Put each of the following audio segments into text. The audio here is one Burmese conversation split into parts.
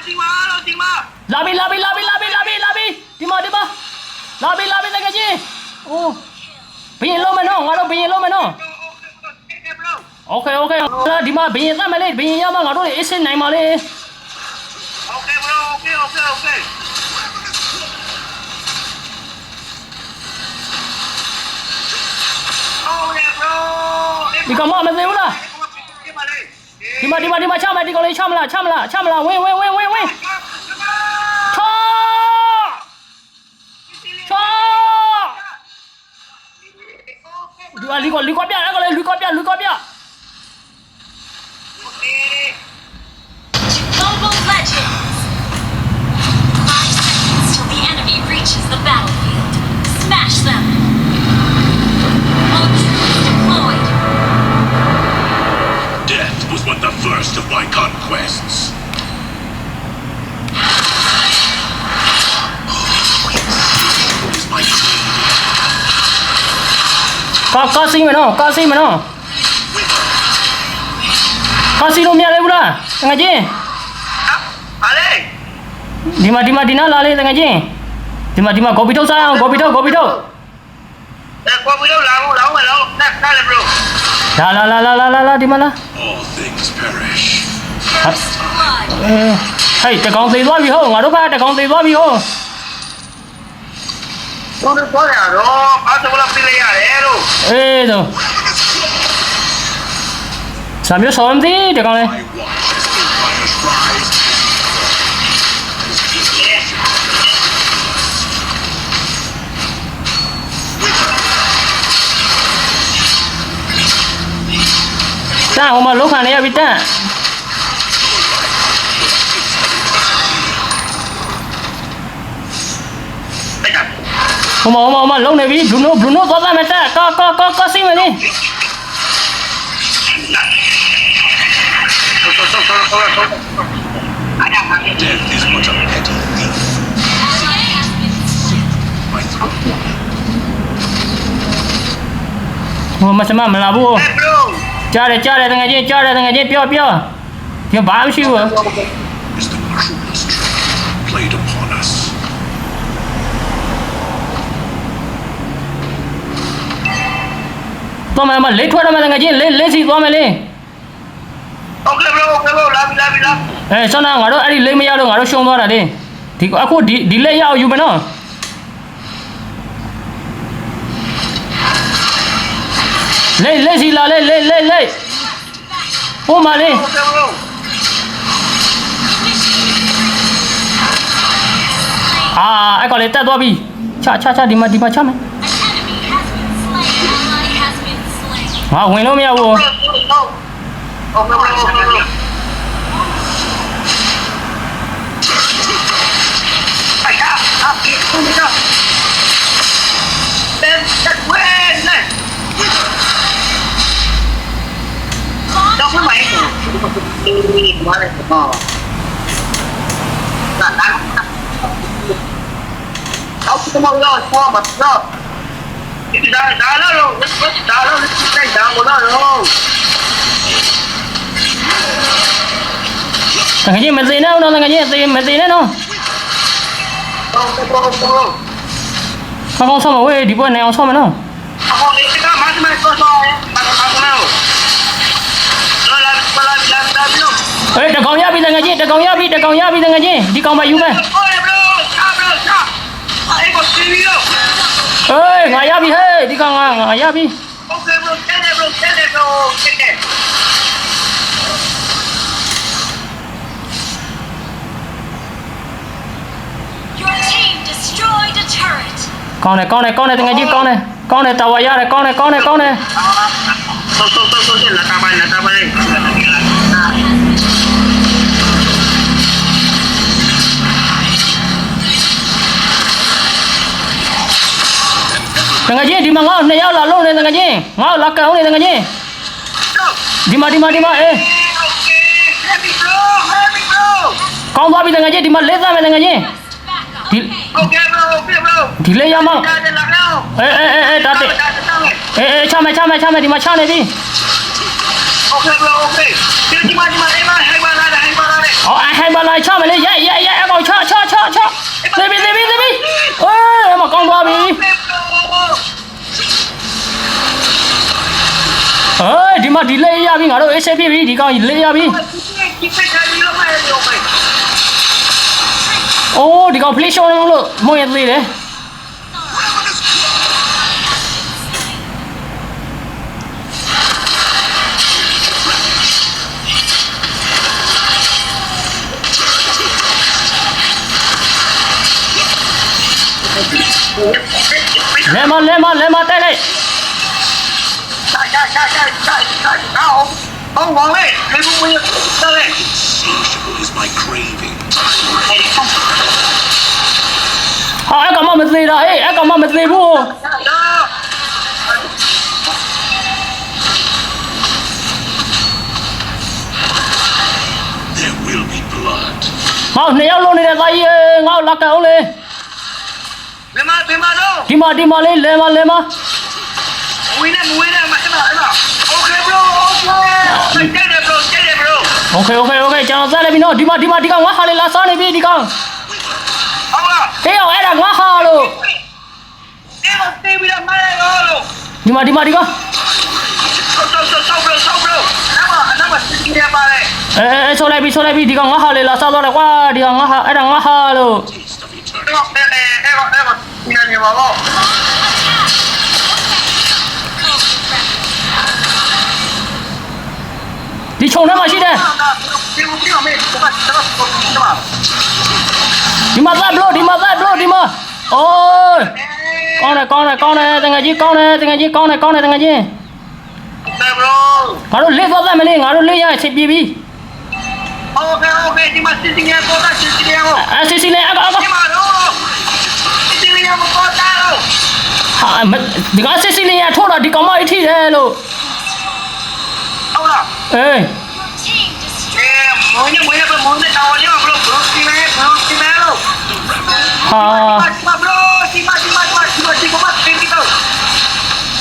ဒီမှာတော့ဒီမှာ လာပြီလာပြီလာပြီလာပြီလာပြီလာပြီဒီမှာဒီမှာလာပြီလာပြီတကယ်ချင်းအိုးဘင်းလုံးမနော်ငါတို့ဘင်းလုံးမနော် โอเค โอเคโอเคဒီမှာဘင်းသတ်မလေးဘင်းရမှာငါတို့အစ်စ်နိုင်ပါလေ โอเค bro โอเคโอเคโอเคโอ้ย bro ဒီကောင်မမသိဘူးလား ဒီမှာလေ ဒီ မှာဒီမှာဒီမှာချမလားဒီကောင်လေးချမလားချမလားချမလားဝင်းဝင်းဝင်းဝင်းဝင်းချောချောဒီကလီကောလီကောပြအဲ့ကောင်လေးလီကောပြလီကောပြ ကာကာစီမနော်ကာစီမနော်ကာစီလို့မရလေဘူးလားတကယ်ချင်းဟာလေဒီမှာဒီမှာဒီနားလာလေတကယ်ချင်းဒီမှာဒီမှာဂေါ်ပီထုတ်စားအောင်ဂေါ်ပီထုတ်ဂေါ်ပီထုတ်အဲကွာပြီးတော့လာအောင်လာအောင်လာအောင်နားနားလေ bro လာလာလာလာလာလာလာဒီမှာလာ All things perish. First blood! အဲဟေးတကောင်သေးသွားပြီဟုတ်ငါတို့ကတကောင်သေးသွားပြီဟုတ် တော့တော့ရတော့အားလုံးလာပြလိုက်ရတယ်လို့အေးတော့စမ်းမျိုးဆောင်သည်တကောင်လေ I watch as empires rise. တန်းဟိုမှာလုံးခံနေရပြီတန်း မလေး Death is but a petty thief. Ally has been slain. My throat. ဟိုမှာစမမလာဘူးအဲ bro ကြားတယ်ကြားတယ်တကယ်ချင်းကြားတယ်တကယ်ချင်းပြောပြောပြောဘာမှမရှိဘူး is the cruelest trick played upon သွားမယ်မလေးထွက်တော့မယ်ငါချင်းလေးလေးစီသွားမယ်လေးဟုတ်ကဲ့ဘရိုဘရိုလာပြီလာပြီလာအဲဆောင်းနာငါတို့အဲ့ဒီလေးမရတော့ငါတို့ရှုံသွားတာလေဒီအခုဒီဒီလက်ရအောင်ယူမနော်လေးလေးစီလာလေးလေးလေးလေးဟိုမှာလေးအာအဲ့ကောင်လေးတက်သွားပြီချချချဒီမှာဒီမှာချမယ် Wow, kung inom yaw o. Đọc nó mày Đi đi, nó là bò Là đang Đọc cái mông rồi, cho bật rồi 나나로 나나로 진짜 나나로 Thằng cái gì mà gì nữa, nó thằng cái gì gì mà gì đấy nó Mà không sao mà quê đi quên này không? Sao mà nó Ê, đừng con nhá bị thằng cái gì, đừng con nhá bị, đừng con nhá bị thằng cái gì. Đi con bà dũng về Ôi, bro, cha, bro, cha Ê, con xin đi đâu ငါရပြီဟဲ့ဒီကောင်ကငါရပြီ Okay, bro, tene, bro, tene, bro, tene. Your team destroyed a turret. ကောင်းတယ်ကောင်းတယ်ကောင်းတယ်တကယ်ချင်းကောင်းတယ်ကောင်းတယ်တာဝါရတယ်ကောင်းတယ်ကောင်းတယ်ကောင်းတယ် So, so, so, so, မှာငါ့ကိုနှစ်ယောက်လာလုံးနေတကယ်ချင်းငါ့ကိုလာကအောင်နေတကယ်ချင်း Bro, ဒီမှာဒီမှာဒီမှာအေး okay, heavy, bro, heavy, bro. ကောင်းသွားပြီတကယ်ချင်းဒီမှာလေးသားမယ်တကယ်ချင်း Backup. Dil- Okay. Okay, bro, okay, bro. ဒီလေးရမ Dada lang now. အေးအေးအေးအေးဒါတဲ့ Dada, dada. အေးအေးချမယ်ချမယ်ချမယ်ဒီမှာချနေပြီ Okay, bro, okay. Di, di ba, di ba, di ba, di ba, di ba, di ba, di ba. ဟောအဟဲလိုက်ပါလိုက်ချမလေးရိုက်ရိုက်ရိုက်အကောင်ချချချချသေပြီသေပြီသေပြီအေးမကောင်းသွားပြီဟေးဒီ မှာဒီလေးရပြီငါတို့အေးဆေးပြပြီဒီကောင်လေးရပြီဒီပိတ်ထားပြီးတော့မယ်ရောပဲအိုးဒီကောင် play show လို့မွေးသေးတယ်လဲမလဲမလဲမတိုက်လိုက် ရှာရှာရှာရှာရှာရှာအောင်အောင်王嘞，没不会的嘞。 Insatiable is my craving. ဟာအကောင်မမသေးတာဟေးအကောင်မမသေးဘူး There will be blood. ငါနှစ်ယောက်လုံးနေတဲ့သားကြီးငါ့လက်ကောင်လေ 别嘛别嘛喽， ဒီမှာဒီမှာလေးလဲမလဲမ 没呢没呢，嘛什么 ့ โอเคโอเคโอเคကျွန်တော်ဆက်လိုက်ပြီနော်ဒီမှာဒီမှာဒီကောင်ငါဟာလေလာစားနေပြီဒီကောင်ဟုတ်လားဟေးအောင်အဲ့ဒါငါဟာလို့အဲ့တော့တေးပြီးတော့မလိုက်တော့လို့ဒီမှာဒီမှာဒီကောင်ဆောက်ဆောက်ဆောက်ဘလို့ဆောက်ဘလို့အဲ့မှာအဲ့မှာစင်ရပါလေအဲအဲဆိုလိုက်ပြီဆိုလိုက်ပြီဒီကောင်ငါဟာလေလာစားတော့လေကွာဒီကောင်ငါဟာအဲ့ဒါငါဟာလို့အဲ့တော့အဲ့တော့အဲ့တော့ညနေပါတော့ ဆုံထဲမှာရှိတယ်ဒီမှာသားဘလို့ဒီမှာသားဘလို့ဒီမှာအိုးကောင်းတယ်ကောင်းတယ်ကောင်းတယ်တငယ်ကြီးကောင်းတယ်တငယ်ကြီးကောင်းတယ်ကောင်းတယ်တငယ်ကြီးငါတို့လေးသွားသားမလေးငါတို့လေးရချစ်ပြီးပြီโอเคโอเคဒီမှာစစ်စီရဲ့ပေါ်တာစစ်စီရဲ့ဟောအဲစစ်စီလေးအကောအကောဒီမှာတော့စစ်စီရဲ့ပေါ်တာဟာဒီကစစ်စီလေးရထိုးတော့ဒီကောင်မအထိတယ်လို့ဟုတ်လားအေး Moine, moine, pe moine, ta o lima, bro, bro, sime, bro, sime, bro. Ha. Sima, bro, sima, sima, sima, sima, sima, mas, tem que tal.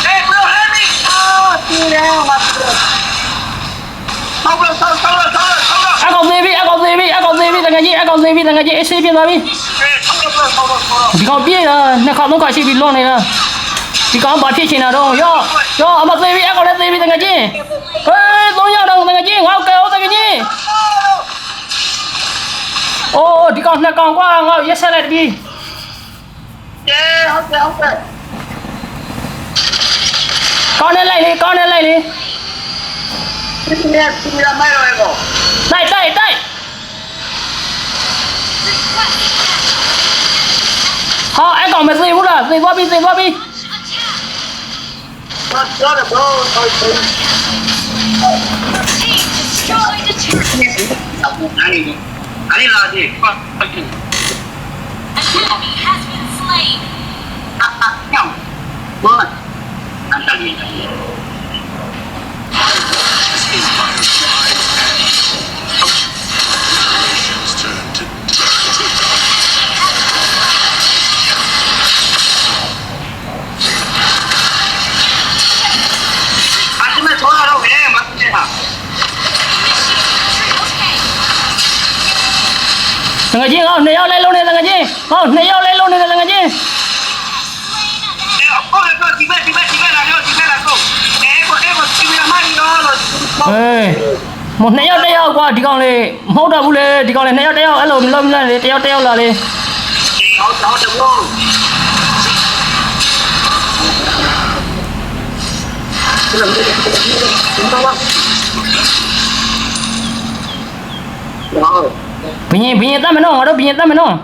Hey, bro, help me. Ah, sime, mas, bro. Sao, bro, sao, sao, sao, sao, sao. Anh còn gì bị, anh còn gì bị, anh còn gì bị, thằng cái gì, anh còn gì bị, thằng cái gì, AC bị ra bị. Thì còn biết là, nó không có cái gì bị luôn này nè. Thì còn bỏ phía trên nào đâu, yo, yo, mà gì bị, anh còn gì bị, thằng cái gì. Hey. ဖြစ်ချင်တာတော့ရောရောအမသေးပြီအကောင်လည်းသေးပြီတကယ်ကြီးဟေးသုံးယောက်တော့တကယ်ကြီးငါ့ကဲဩတကယ်ကြီးအိုးဒီကောင် I didn't like it. Fuck, fuck you. Enemy has been slain. Uh, uh, no. What? I'm telling you. This is fire. နှစ်ယောက်လိုက်လုံးနေတကယ်ကြီးဟောနှစ်ယောက်လိုက်လုံးနေတယ်တကယ်ကြီး Eh, oh, ego, tiba, tiba, tiba lah, ego, tiba lah, ego. Eh, ego, ego, tiba lah, mari, ego, ego. ဟေးမနှစ်ယောက်တစ်ယောက်ကွာဒီကောင်လေးမဟုတ်တော့ဘူးလေဒီကောင်လေးနှစ်ယောက်တစ်ယောက်အဲ့လိုမလုပ်မလဲလေတစ်ယောက်တစ်ယောက်လာလေ Eh, hau, hau, bro. Wow. ဘင်းဘင်းတတ်မနော်ငါတို့ဘင်းတတ်မနော်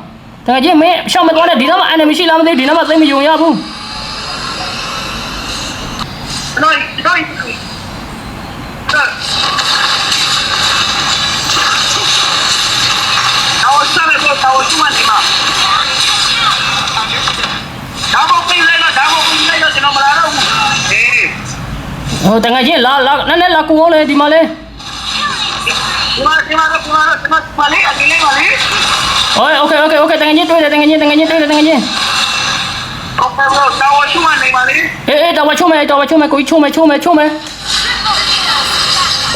တကယ်ကြီးမင်းရှောက်မသွားနဲ့ဒီတော့မှအန်နမရှိလားမသိဒီတော့မှသိမယုံရဘူး Noi, noi. Tahu sana bro, tahu cuma lima. Kamu pilih lah, kamu pilih lah, senang melarang. Eh, ဟိုတကယ်ကြီးလာလာနည်းနည်းလာကူအောင်လေဒီမှာလေ cuma cuma cuma cuma balik, akhirnya balik. ဟေးโอเคโอเคโอเคတကယ်ကြီးတွေ့တယ်တကယ်ကြီးတကယ်ကြီးတွေ့တယ်တကယ်ကြီး Oke bro, tahu cuma nih balik. အေးအေးတော်ဝချုံးမယ်တော်ဝချုံးမယ်ကိုကြီးချုံးမယ်ချုံးမယ်ချုံးမယ်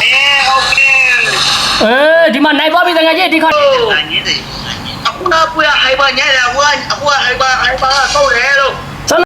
Eh, oke. အေးဒီမှာနိုင်သွားပြီတကယ်ကြီးဒီခါ အခုနကပွေဟိုင်ဘာညရဝါအခုဟိုင်ဘာ